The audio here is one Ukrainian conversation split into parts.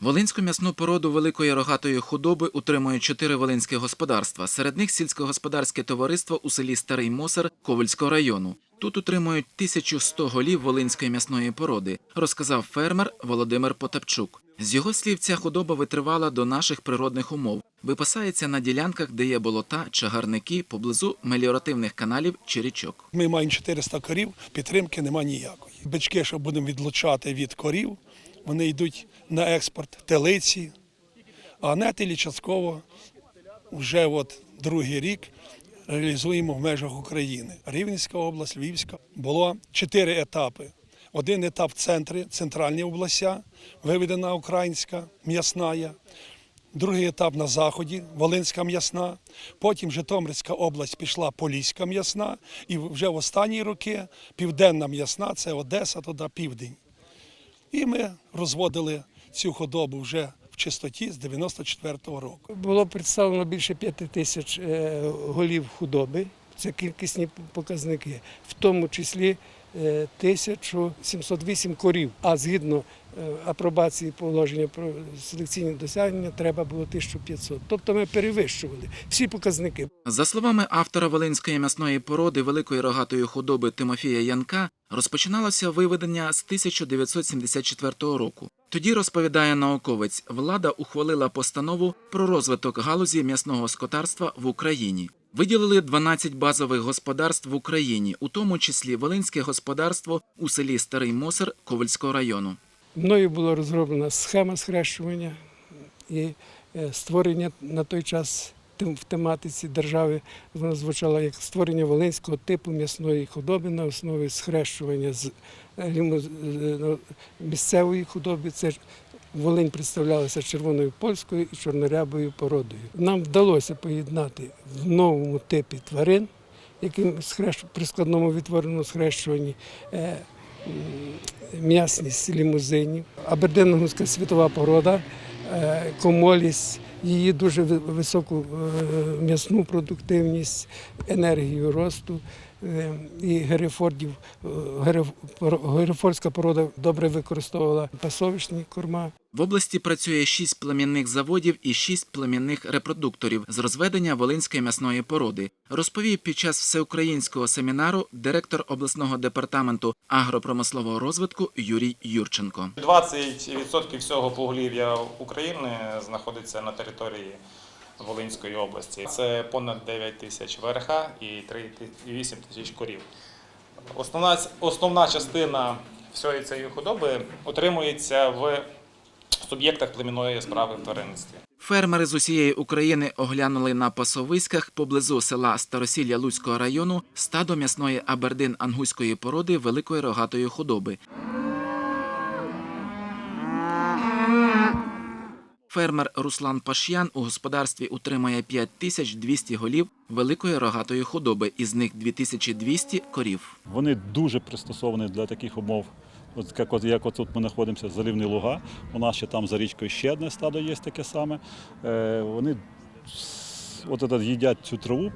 Волинську м'ясну породу великої рогатої худоби утримують чотири волинські господарства. Серед них сільськогосподарське товариство у селі Старий Мосер Ковальського району. Тут утримують 1100 голів волинської м'ясної породи, розказав фермер Володимир Потапчук. З його слів, ця худоба витривала до наших природних умов. Випасається на ділянках, де є болота, чагарники, поблизу меліоративних каналів чи річок. Ми маємо 400 корів, підтримки нема ніякої. Бички, що будемо відлучати від корів, вони йдуть на експорт телиці, а нетелі частково вже от другий рік реалізуємо в межах України. Рівненська область, Львівська. Було чотири етапи. Один етап в центрі, центральні областя, виведена українська м'ясна. Другий етап на заході, Волинська м'ясна. Потім Житомирська область пішла Поліська м'ясна. І вже в останні роки південна м'ясна це Одеса, туди південь. І ми розводили цю худобу вже в чистоті з 94-го року. Було представлено більше п'яти тисяч е, голів худоби. Це кількісні показники, в тому числі 1708 корів. А згідно е, апробації положення про селекційні досягнення треба було 1500. Тобто ми перевищували всі показники. За словами автора волинської м'ясної породи великої рогатої худоби Тимофія Янка, розпочиналося виведення з 1974 року. Тоді розповідає науковець, влада ухвалила постанову про розвиток галузі м'ясного скотарства в Україні. Виділили 12 базових господарств в Україні, у тому числі Волинське господарство у селі Старий Мосер Ковальського району. Мною була розроблена схема схрещування і е, створення на той час в тематиці держави вона звучала як створення волинського типу м'ясної худоби на основі схрещування з е, е, ну, місцевої худоби. Це Волинь представлялася червоною польською і чорнорябою породою. Нам вдалося поєднати в новому типі тварин, яким при складному відтвореному схрещуванні е, м'ясність лімузинів, абердингуська світова порода, е, комолість, її дуже високу е, м'ясну продуктивність, енергію росту. Е, І Герефордів, е, Герефордська порода добре використовувала пасовищні корма. В області працює шість племінних заводів і шість племінних репродукторів з розведення волинської м'ясної породи. Розповів під час всеукраїнського семінару директор обласного департаменту агропромислового розвитку Юрій Юрченко. 20% всього поголів'я України знаходиться на території Волинської області. Це понад 9 тисяч ВРХ і 3,8 тисяч корів. Основна, основна частина всієї цієї худоби утримується в суб'єктах племінної справи в тваринництві. Фермери з усієї України оглянули на пасовиськах поблизу села Старосілля Луцького району стадо м'ясної абердин ангуської породи великої рогатої худоби. Фермер Руслан Паш'ян у господарстві утримує 5200 голів великої рогатої худоби, із них 2200 корів. Вони дуже пристосовані для таких умов. От як, от, як тут ми знаходимося, залівні луга. У нас ще там за річкою ще одне стадо є таке саме. Е, вони от этот, їдять цю траву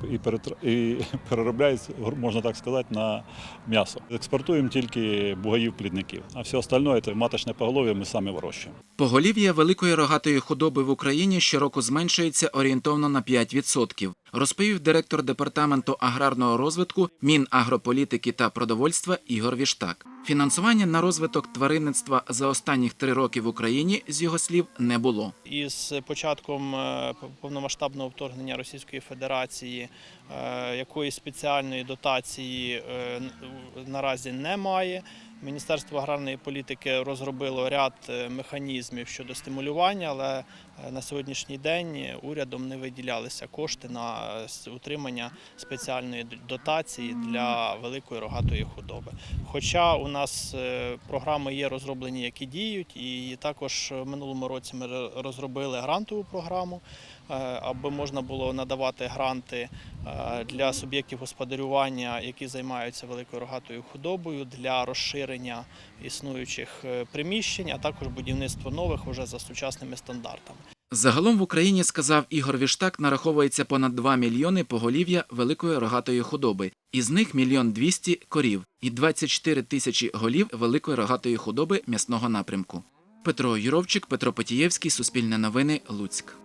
і, і переробляють, можна так сказати, на м'ясо. Експортуємо тільки бугаїв-плідників, а все остальне це маточне поголов'я ми самі вирощуємо. Поголів'я великої рогатої худоби в Україні щороку зменшується орієнтовно на 5%, розповів директор департаменту аграрного розвитку Мінагрополітики та продовольства Ігор Віштак. Фінансування на розвиток тваринництва за останніх три роки в Україні, з його слів, не було. Із початком е, повномасштабного вторгнення Російської Федерації е, якоїсь спеціальної дотації е, наразі немає. Міністерство аграрної політики розробило ряд е, механізмів щодо стимулювання, але е, на сьогоднішній день урядом не виділялися кошти на е, утримання спеціальної дотації для великої рогатої худоби. Хоча у нас е, програми є розроблені, які діють, і також в минулому році ми розробили грантову програму, е, аби можна було надавати гранти е, для суб'єктів господарювання, які займаються великою рогатою худобою, для розширення існуючих е, приміщень, а також будівництво нових уже за сучасними стандартами. Загалом в Україні, сказав Ігор Віштак, нараховується понад 2 мільйони поголів'я великої рогатої худоби. Із них мільйон 200 корів і 24 тисячі голів великої рогатої худоби м'ясного напрямку. Петро Юровчик, Петро Потієвський, Суспільне новини, Луцьк.